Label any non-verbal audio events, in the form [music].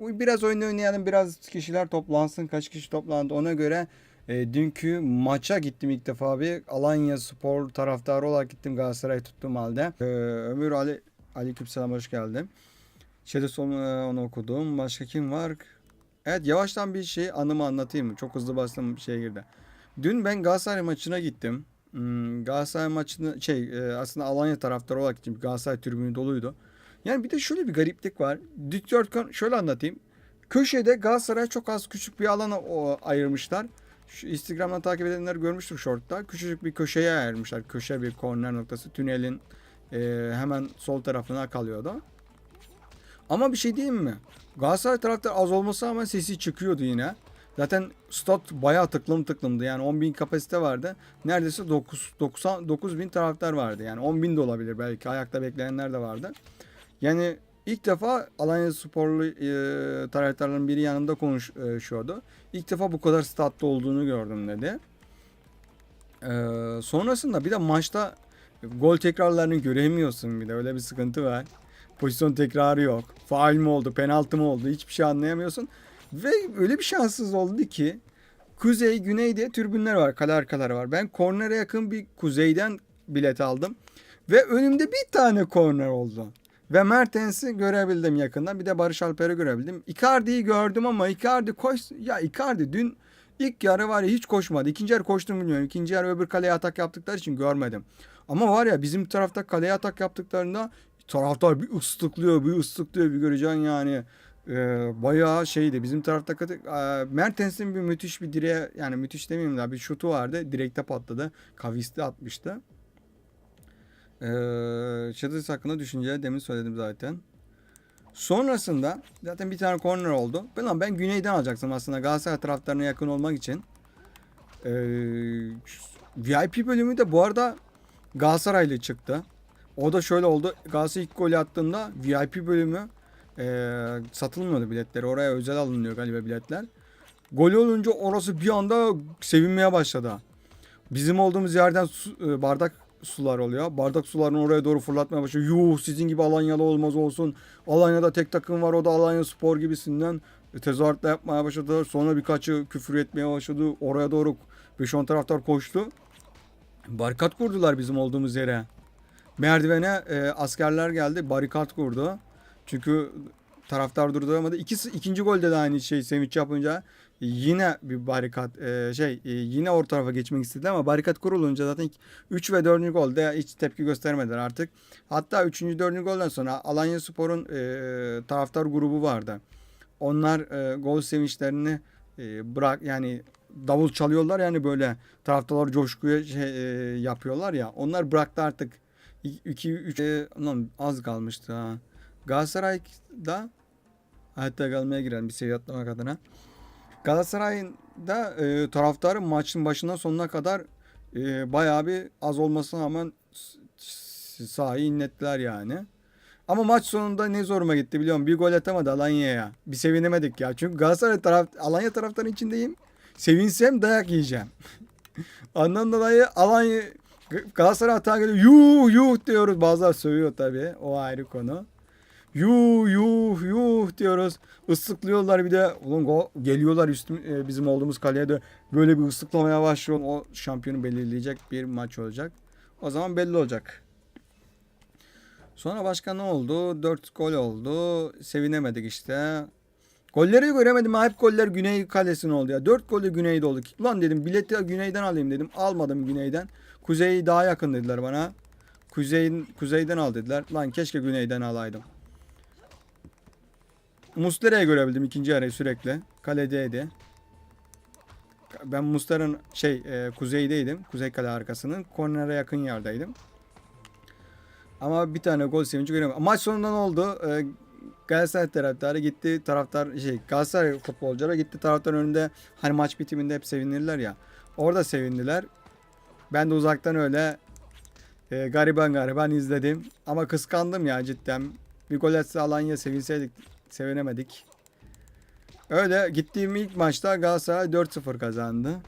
Biraz oyun oynayalım, biraz kişiler toplansın. Kaç kişi toplandı ona göre e, dünkü maça gittim ilk defa bir Alanya Spor taraftarı olarak gittim Galatasaray tuttuğum halde. E, Ömür Ali Aleykümselam hoş geldin. Şeyde son e, onu okudum. Başka kim var? Evet yavaştan bir şey anımı anlatayım? Çok hızlı bastım şeye girdi. Dün ben Galatasaray maçına gittim. Hmm, Galatasaray maçını şey e, aslında Alanya taraftarı olarak gittim. Galatasaray tribünü doluydu. Yani bir de şöyle bir gariplik var. Dikdörtgen şöyle anlatayım. Köşede Galatasaray çok az küçük bir alana o, ayırmışlar. Şu Instagram'dan takip edenler görmüştür short'ta. Küçücük bir köşeye ayırmışlar. Köşe bir korner noktası. Tünelin e, hemen sol tarafına kalıyordu. Ama bir şey diyeyim mi? Galatasaray taraftar az olması ama sesi çıkıyordu yine. Zaten stat bayağı tıklım tıklımdı. Yani 10 bin kapasite vardı. Neredeyse 9, 90, 9 bin taraftar vardı. Yani 10 bin de olabilir belki. Ayakta bekleyenler de vardı. Yani ilk defa Alanya Sporlu e, taraftarların biri yanımda konuşuyordu. İlk defa bu kadar statlı olduğunu gördüm dedi. E, sonrasında bir de maçta gol tekrarlarını göremiyorsun bir de öyle bir sıkıntı var. Pozisyon tekrarı yok. Faal mi oldu, penaltı mı oldu hiçbir şey anlayamıyorsun. Ve öyle bir şanssız oldu ki kuzey, güney diye türbünler var, kale arkaları var. Ben kornere yakın bir kuzeyden bilet aldım. Ve önümde bir tane korner oldu. Ve Mertens'i görebildim yakından. Bir de Barış Alper'i görebildim. Icardi'yi gördüm ama Icardi koş... Ya Icardi dün ilk yarı var ya hiç koşmadı. İkinci yarı koştum bilmiyorum. İkinci yarı öbür kaleye atak yaptıkları için görmedim. Ama var ya bizim tarafta kaleye atak yaptıklarında taraftar bir ıslıklıyor, bir ıslıklıyor bir göreceksin yani. Ee, bayağı şeydi. Bizim tarafta e, Mertens'in bir müthiş bir direğe yani müthiş demeyeyim daha bir şutu vardı. Direkte patladı. Kavisli atmıştı. Ee, Şadis hakkında düşünceleri demin söyledim zaten. Sonrasında zaten bir tane corner oldu. Ben ben güneyden alacaktım aslında Galatasaray taraftarına yakın olmak için. Ee, VIP bölümü de bu arada Galatasaraylı çıktı. O da şöyle oldu. Galatasaray ilk golü attığında VIP bölümü e, satılmıyordu biletleri. Oraya özel alınıyor galiba biletler. Gol olunca orası bir anda sevinmeye başladı. Bizim olduğumuz yerden su, e, bardak sular oluyor. Bardak sularını oraya doğru fırlatmaya başlıyor. Yuh sizin gibi Alanyalı olmaz olsun. Alanya'da tek takım var o da Alanya Spor gibisinden e, tezahüratla yapmaya başladılar. Sonra birkaçı küfür etmeye başladı. Oraya doğru 5-10 taraftar koştu. Barikat kurdular bizim olduğumuz yere. Merdivene e, askerler geldi. Barikat kurdu. Çünkü taraftar durduramadı. İkisi, ikinci golde de aynı şey sevinç yapınca yine bir barikat e, şey e, yine orta tarafa geçmek istedi ama barikat kurulunca zaten 3 ve 4. golde hiç tepki göstermediler artık. Hatta 3. 4. golden sonra Alanya Spor'un e, taraftar grubu vardı. Onlar gol sevinçlerini bırak yani davul çalıyorlar yani böyle taraftarlar coşkuya şey, yapıyorlar ya. Onlar bıraktı artık 2 3 e, az kalmıştı ha. Galatasaray'da hatta kalmaya girelim bir seviye atlamak adına. Galatasaray'ın da e, taraftarı maçın başından sonuna kadar e, bayağı bir az olmasına rağmen sahayı inlettiler yani. Ama maç sonunda ne zoruma gitti biliyor musun? Bir gol atamadı Alanya'ya. Bir sevinemedik ya. Çünkü Galatasaray taraf Alanya taraftarı içindeyim. Sevinsem dayak yiyeceğim. [laughs] Ondan dolayı Alanya Galatasaray hata geliyor. Yuh yuh diyoruz. Bazılar sövüyor tabii. O ayrı konu. Yuh yuh yuh diyoruz. Islıklıyorlar bir de. Ulan go- geliyorlar üstüm, e, bizim olduğumuz kaleye de böyle bir ıslıklamaya başlıyor. O şampiyonu belirleyecek bir maç olacak. O zaman belli olacak. Sonra başka ne oldu? 4 gol oldu. Sevinemedik işte. Golleri göremedim. Hep goller Güney Kalesi'nin oldu ya. 4 golü Güney'de oldu. Ulan dedim bileti Güney'den alayım dedim. Almadım Güney'den. Kuzey daha yakın dediler bana. Kuzeyin, kuzeyden al dediler. Lan keşke güneyden alaydım. Muslera'yı görebildim ikinci arayı sürekli. Kaledeydi. Ben Muslera'nın şey e, kuzeydeydim. Kuzey kale arkasının. Kornere yakın yerdeydim. Ama bir tane gol sevinci göremedim. Maç sonunda ne oldu? E, Galatasaray taraftarı gitti taraftar şey Galatasaray futbolcuları gitti taraftar önünde hani maç bitiminde hep sevinirler ya. Orada sevindiler. Ben de uzaktan öyle e, gariban gariban izledim. Ama kıskandım ya cidden. Bir gol atsa Alanya sevinseydik sevinemedik. Öyle gittiğim ilk maçta Galatasaray 4-0 kazandı.